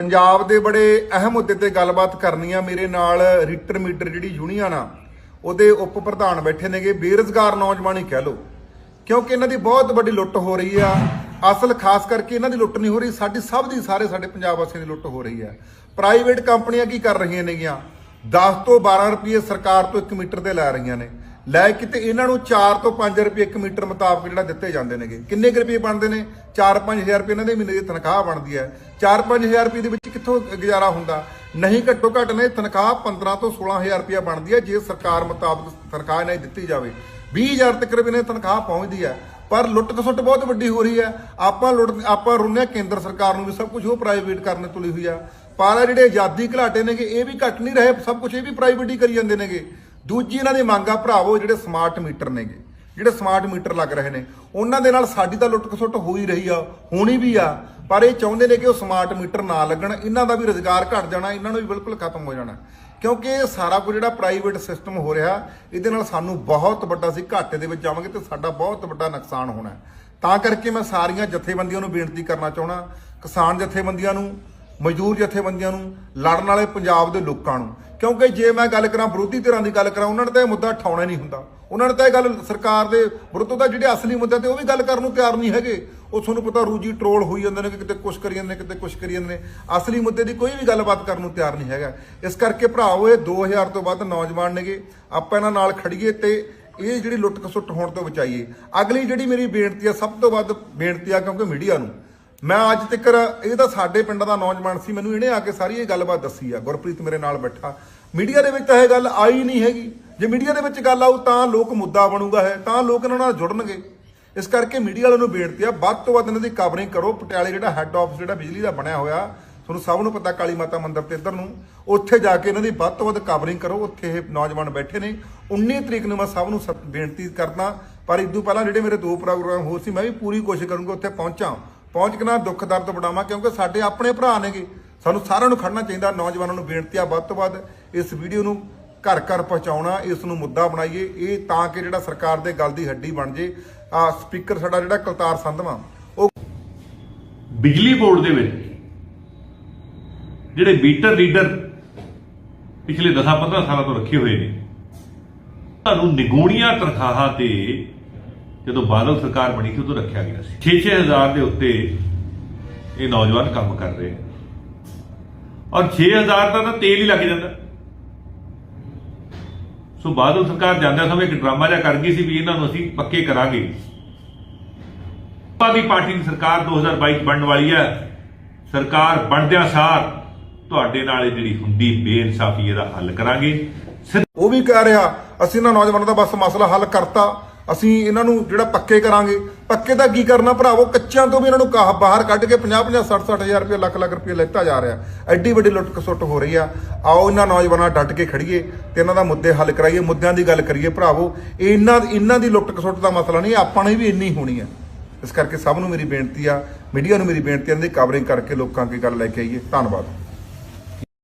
ਪੰਜਾਬ ਦੇ ਬੜੇ ਅਹਿਮ ਮੁੱਦੇ ਤੇ ਗੱਲਬਾਤ ਕਰਨੀ ਆ। ਮੇਰੇ ਨਾਲ ਰੀਟਰ ਮੀਟਰ ਜਿਹੜੀ ਯੂਨੀਅਨ ਆ, ਉਹਦੇ ਉਪ ਪ੍ਰਧਾਨ ਬੈਠੇ ਨੇਗੇ। ਬੇਰੁਜ਼ਗਾਰ ਨੌਜਵਾਨ ਹੀ ਕਹਿ ਲੋ ਕਿਉਂਕਿ ਇਹਨਾਂ ਦੀ ਬਹੁਤ ਵੱਡੀ ਲੁੱਟ ਹੋ ਰਹੀ ਆ। ਅਸਲ ਖਾਸ ਕਰਕੇ ਇਹਨਾਂ ਦੀ ਲੁੱਟ ਨਹੀਂ ਹੋ ਰਹੀ, ਸਾਡੀ ਸਭ ਦੀ, ਸਾਰੇ ਸਾਡੇ ਪੰਜਾਬ ਵਾਸੀਆਂ ਦੀ ਲੁੱਟ ਹੋ ਰਹੀ ਆ। ਪ੍ਰਾਈਵੇਟ ਕੰਪਨੀਆਂ ਕੀ ਕਰ ਰਹੀਆਂ ਨੇਗੀਆਂ? 10 ਤੋਂ 12 ਰੁਪਏ ਸਰਕਾਰ ਤੋਂ 1 ਮੀਟਰ ਤੇ ਲੈ ਰਹੀਆਂ ਨੇ। ਲੈ ਕਿਤੇ ਇਹਨਾਂ ਨੂੰ 4 ਤੋਂ 5 ਰੁਪਏ 1 ਮੀਟਰ ਮੁਤਾਬਕ ਜਿਹੜਾ ਦਿੱਤੇ ਜਾਂਦੇ ਨੇਗੇ। ਕਿੰਨੇ ਕੁ ਰੁਪਏ ਬਣਦੇ ਨੇ? 4-5000 ਰੁਪਏ ਇਹਨਾਂ ਦੇ ਮਹੀਨੇ ਦੀ ਤਨਖਾਹ ਬਣਦੀ ਹੈ। 4-5000 ਰੁਪਏ ਦੇ ਵਿੱਚ ਕਿੱਥੋਂ ਗੁਜ਼ਾਰਾ ਹੁੰਦਾ? ਨਹੀਂ ਘੱਟੋ ਘੱਟ ਨੇ ਤਨਖਾਹ 15 ਤੋਂ 16000 ਰੁਪਏ ਬਣਦੀ ਹੈ, ਜੇ ਸਰਕਾਰ ਮੁਤਾਬਕ ਤਨਖਾਹ ਇਹਨਾਂ ਦੀ ਦਿੱਤੀ ਜਾਵੇ। 20000 ਤੱਕ ਰੁਪਏ ਨੇ ਤਨਖਾਹ ਪਹੁੰਚਦੀ ਹੈ। ਪਰ ਲੁੱਟ ਖਸੁੱਟ ਬਹੁਤ ਵੱਡੀ ਹੋ ਰਹੀ ਹੈ। ਆਪਾਂ ਲੁੱਟ, ਆਪਾਂ ਰੁੰਨੇ ਕੇਂਦਰ ਸਰਕਾਰ ਨੂੰ ਵੀ ਸਭ ਕੁਝ ਉਹ ਪ੍ਰਾਈਵੇਟ ਕਰਨ ਤੁਲੀ ਹੋਈ ਆ। ਪਰ ਜਿਹੜੇ ਆਜ਼ਾਦੀ ਘਲਾਟੇ ਨੇਗੇ, ਇਹ ਵੀ ਘਟ ਨਹੀਂ ਰਹੇ, ਸਭ ਕੁਝ ਇਹ ਵੀ ਪ੍ਰਾਈਵੇਟ ਹੀ ਕਰੀ ਜਾਂਦੇ ਨੇਗੇ। ਦੂਜੀ ਇਹਨਾਂ ਦੀ ਮੰਗ ਆ ਭਰਾਵੋ, ਜਿਹੜੇ ਸਮਾਰਟ ਮੀਟਰ ਨੇਗੇ, ਜਿਹੜੇ ਸਮਾਰਟ ਮੀਟਰ ਲੱਗ ਰਹੇ ਨੇ, ਉਹਨਾਂ ਦੇ ਨਾਲ ਸਾਡੀ ਤਾਂ ਲੁੱਟ ਖਸੁੱਟ ਹੋ ਹੀ ਰਹੀ ਆ, ਹੋਣੀ ਵੀ ਆ, ਪਰ ਇਹ ਚਾਹੁੰਦੇ ਨੇ ਕਿ ਉਹ ਸਮਾਰਟ ਮੀਟਰ ਨਾ ਲੱਗਣ, ਇਹਨਾਂ ਦਾ ਵੀ ਰੋਜ਼ਗਾਰ ਘਟ ਜਾਣਾ, ਇਹਨਾਂ ਨੂੰ ਵੀ ਬਿਲਕੁਲ ਖਤਮ ਹੋ ਜਾਣਾ। ਕਿਉਂਕਿ ਇਹ ਸਾਰਾ ਕੁਝ ਜਿਹੜਾ ਪ੍ਰਾਈਵੇਟ ਸਿਸਟਮ ਹੋ ਰਿਹਾ, ਇਹਦੇ ਨਾਲ ਸਾਨੂੰ ਬਹੁਤ ਵੱਡਾ ਸੀ ਘਾਟੇ ਦੇ ਵਿੱਚ ਜਾਵਾਂਗੇ ਤੇ ਸਾਡਾ ਬਹੁਤ ਵੱਡਾ ਨੁਕਸਾਨ ਹੋਣਾ ਤਾਂ ਕਰਕੇ ਮੈਂ ਸਾਰੀਆਂ ਜਥੇਬੰਦੀਆਂ ਨੂੰ ਬੇਨਤੀ ਕਰਨਾ ਚਾਹਣਾ ਕਿਸਾਨ ਜਥੇਬੰਦੀਆਂ ਨੂੰ, ਮਜ਼ਦੂਰ ਜਥੇਬੰਦੀਆਂ ਨੂੰ, ਲੜਨ ਵਾਲੇ ਪੰਜਾਬ ਦੇ ਲੋਕਾਂ ਨੂੰ ਕਿਉਂਕਿ ਜੇ ਮੈਂ ਗੱਲ ਕਰਾਂ ਵਿਰੋਧੀ ਧਿਰਾਂ ਦੀ ਗੱਲ ਕਰਾਂ, ਉਹਨਾਂ ਨੇ ਤਾਂ ਇਹ ਮੁੱਦਾ ਠਾਉਣਾ ਨਹੀਂ ਹੁੰਦਾ। ਉਹਨਾਂ ਨੇ ਤਾਂ ਇਹ ਗੱਲ ਸਰਕਾਰ ਦੇ ਵਿਰੁੱਧ ਦਾ ਜਿਹੜੇ ਅਸਲੀ ਮੁੱਦੇ ਤੇ ਉਹ ਵੀ ਗੱਲ ਕਰਨ ਨੂੰ ਤਿਆਰ ਨਹੀਂ ਹੈਗੇ। ਉਹ ਤੁਹਾਨੂੰ ਪਤਾ ਰੂਜੀ ਟਰੋਲ ਹੋਈ ਜਾਂਦੇ ਨੇ ਕਿ ਕਿਤੇ ਕੁਛ ਕਰੀ ਜਾਂਦੇ ਨੇ, ਕਿਤੇ ਕੁਛ ਕਰੀ ਜਾਂਦੇ ਨੇ। ਅਸਲੀ ਮੁੱਦੇ ਦੀ ਕੋਈ ਵੀ ਗੱਲਬਾਤ ਕਰਨ ਨੂੰ ਤਿਆਰ ਨਹੀਂ ਹੈਗਾ। ਇਸ ਕਰਕੇ ਭਰਾਵੋ, ਇਹ 2000 ਤੋਂ ਵੱਧ ਨੌਜਵਾਨ ਨੇਗੇ। ਆਪਾਂ ਇਹਨਾਂ ਨਾਲ ਖੜੀਏ ਤੇ ਇਹ ਜਿਹੜੀ ਲੁੱਟ ਖਸੁੱਟ ਹੋਣ ਤੋਂ ਬਚਾਈਏ। ਅਗਲੀ ਜਿਹੜੀ ਮੇਰੀ ਬੇਨਤੀ ਆ ਸਭ ਤੋਂ ਵੱਧ ਬੇਨਤੀ ਆ ਕਿਉਂਕਿ ਮੀਡੀਆ ਨੂੰ ਮੈਂ ਅੱਜ ਤੱਕ, ਇਹ ਤਾਂ ਸਾਡੇ ਪਿੰਡ ਦਾ ਨੌਜਵਾਨ ਸੀ, ਮੈਨੂੰ ਇਹਨੇ ਆ ਕੇ ਸਾਰੀ ਇਹ ਗੱਲਬਾਤ ਦੱਸੀ ਆ। ਗੁਰਪ੍ਰੀਤ ਮੇਰੇ ਨਾਲ ਬੈਠਾ। ਮੀਡੀਆ ਦੇ ਵਿੱਚ ਤਾਂ ਇਹ ਗੱਲ ਆਈ ਨਹੀਂ ਹੈਗੀ। ਜੇ ਮੀਡੀਆ ਦੇ ਵਿੱਚ ਗੱਲ ਆਊ ਤਾਂ ਲੋਕ ਮੁੱਦਾ ਬਣੂਗਾ ਹੈ ਤਾਂ ਲੋਕ ਇਹਨਾਂ ਨਾਲ ਜੁੜਨਗੇ। ਇਸ ਕਰਕੇ ਮੀਡੀਆ ਵਾਲਿਆਂ ਨੂੰ ਬੇਨਤੀ ਆ, ਵੱਧ ਤੋਂ ਵੱਧ ਇਹਨਾਂ ਦੀ ਕਵਰਿੰਗ ਕਰੋ। ਪਟਿਆਲੇ ਜਿਹੜਾ ਹੈੱਡ ਆਫਿਸ ਜਿਹੜਾ ਬਿਜਲੀ ਦਾ ਬਣਿਆ ਹੋਇਆ, ਤੁਹਾਨੂੰ ਸਭ ਨੂੰ ਪਤਾ ਕਾਲੀ ਮਾਤਾ ਮੰਦਿਰ ਤੇ ਇੱਧਰ ਨੂੰ, ਉੱਥੇ ਜਾ ਕੇ ਇਹਨਾਂ ਦੀ ਵੱਧ ਤੋਂ ਵੱਧ ਕਵਰਿੰਗ ਕਰੋ। ਉੱਥੇ ਇਹ ਨੌਜਵਾਨ ਬੈਠੇ ਨੇ। 19 ਤਰੀਕ ਨੂੰ ਮੈਂ ਸਭ ਨੂੰ ਸ- ਬੇਨਤੀ ਕਰਦਾ, ਪਰ ਇਦੋਂ ਪਹਿਲਾਂ ਜਿਹੜੇ ਮੇਰੇ ਦੋ ਪ੍ਰੋਗਰਾਮ ਹੋਰ ਸੀ, ਮੈਂ ਵੀ ਪੂਰੀ ਕੋਸ਼ਿਸ਼ ਕਰੂੰਗਾ ਉੱਥੇ ਪਹੁੰਚਾਂ। ਪਹੁੰਚ ਕੇ ਦੁੱਖ ਦਰਦ ਵਡਾਵਾਂ ਕਿਉਂਕਿ ਸਾਡੇ ਆਪਣੇ ਭਰਾ ਨੇਗੇ। ਸਾਨੂੰ ਸਾਰਿਆਂ ਨੂੰ ਖੜਨਾ ਚਾਹੀਦਾ, ਨੌਜਵਾਨਾਂ ਨੂੰ ਬੇਨਤੀ ਆ ਵੱਧ ਤੋਂ ਵੱਧ ਇਸ ਵੀਡੀਓ ਨੂੰ ਘਰ ਘਰ ਪਹੁੰਚਾਉਣਾ, ਇਸ ਨੂੰ ਮੁੱਦਾ ਬਣਾਈਏ, ਇਹ ਤਾਂ ਕਿ ਜਿਹੜਾ ਸਰਕਾਰ ਦੇ ਗੱਲ ਦੀ ਹੱਡੀ ਬਣ ਜੇ। ਆ ਸਪੀਕਰ ਸਾਡਾ ਜਿਹੜਾ ਕਲਤਾਰ ਸੰਧਵਾ, ਉਹ ਬਿਜਲੀ ਬੋਰਡ ਦੇ ਵਿੱਚ ਜਿਹੜੇ ਮੀਟਰ ਰੀਡਰ ਪਿਛਲੇ 10-15 ਸਾਲਾਂ ਤੋਂ ਰੱਖੇ ਹੋਏ ਨੇ, ਤੁਹਾਨੂੰ ਨਿਗੂਣੀਆਂ ਤਨਖਾਹਾਂ ਤੇ ਜਦੋਂ ਬਾਦਲ ਸਰਕਾਰ ਬਣੀ ਸੀ, ਉਦੋਂ ਰੱਖਿਆ ਗਿਆ ਸੀ। 6-6000 ਦੇ ਉੱਤੇ ਇਹ ਨੌਜਵਾਨ ਕੰਮ ਕਰ ਰਹੇ ਨੇ। ਔਰ 6000 ਦਾ ਤਾਂ ਤੇਲ ਹੀ ਲੱਗ ਜਾਂਦਾ। ਸੋ ਬਾਦਲ ਸਰਕਾਰ ਜਾਂਦੇ ਸਮੇਂ ਇੱਕ ਡਰਾਮਾ ਜਿਹਾ ਕਰ ਗਈ ਸੀ ਵੀ ਇਹਨਾਂ ਨੂੰ ਅਸੀਂ ਪੱਕੇ ਕਰਾਂਗੇ। ਆਮ ਆਦਮੀ ਪਾਰਟੀ ਦੀ ਸਰਕਾਰ 2022 ਚ ਬਣਨ ਵਾਲੀ ਹੈ। ਸਰਕਾਰ ਬਣਦਿਆਂ ਸਾਰ ਤੁਹਾਡੇ ਨਾਲ ਇਹ ਜਿਹੜੀ ਹੁੰਦੀ ਬੇਇਨਸਾਫੀ ਇਹਦਾ ਹੱਲ ਕਰਾਂਗੇ। ਸਿੱਧ- ਉਹ ਵੀ ਕਹਿ ਰਿਹਾ, ਅਸੀਂ ਇਹਨਾਂ ਨੌਜਵਾਨਾਂ ਦਾ ਬਸ ਮਸਲਾ ਹੱਲ ਕਰਤਾ। ਅਸੀਂ ਇਹਨਾਂ ਨੂੰ ਜਿਹੜਾ ਪੱਕੇ ਕਰਾਂਗੇ। ਪੱਕੇ ਦਾ ਕੀ ਕਰਨਾ ਭਰਾਵੋ ਕੱਚਿਆਂ ਤੋਂ ਵੀ ਇਹਨਾਂ ਨੂੰ ਕਾਹ ਬਾਹਰ ਕੱਢ ਕੇ 50 50 60 60 ਹਜ਼ਾਰ ਰੁਪਏ, ਲੱਖ ਲੱਖ ਰੁਪਏ ਲੈਤਾ ਜਾ ਰਿਹਾ। ਐਡੀ ਵੱਡੀ ਲੁੱਟ ਖਸੁੱਟ ਹੋ ਰਹੀ ਆ। ਆਓ ਇਹਨਾਂ ਨੌਜਵਾਨਾਂ ਨਾਲ ਡਟ ਕੇ ਖੜੀਏ ਤੇ ਇਹਨਾਂ ਦਾ ਮੁੱਦੇ ਹੱਲ ਕਰਾਈਏ, ਮੁੱਦਿਆਂ ਦੀ ਗੱਲ ਕਰੀਏ ਭਰਾਵੋ। ਇਹ ਇਹਨਾਂ ਇਹਨਾਂ ਦੀ ਲੁੱਟ ਖਸੁੱਟ ਦਾ ਮਸਲਾ ਨਹੀਂ, ਆਪਾਂ ਨੇ ਵੀ ਇੰਨੀ ਹੋਣੀ ਆ। ਇਸ ਕਰਕੇ ਸਭ ਨੂੰ ਮੇਰੀ ਬੇਨਤੀ ਆ, ਮੀਡੀਆ ਨੂੰ ਮੇਰੀ ਬੇਨਤੀ ਆ, ਇਹਨਾਂ ਦੀ ਕਵਰਿੰਗ ਕਰਕੇ ਲੋਕਾਂ ਅੱਗੇ ਗੱਲ ਲੈ ਕੇ ਆਈਏ। ਧੰਨਵਾਦ।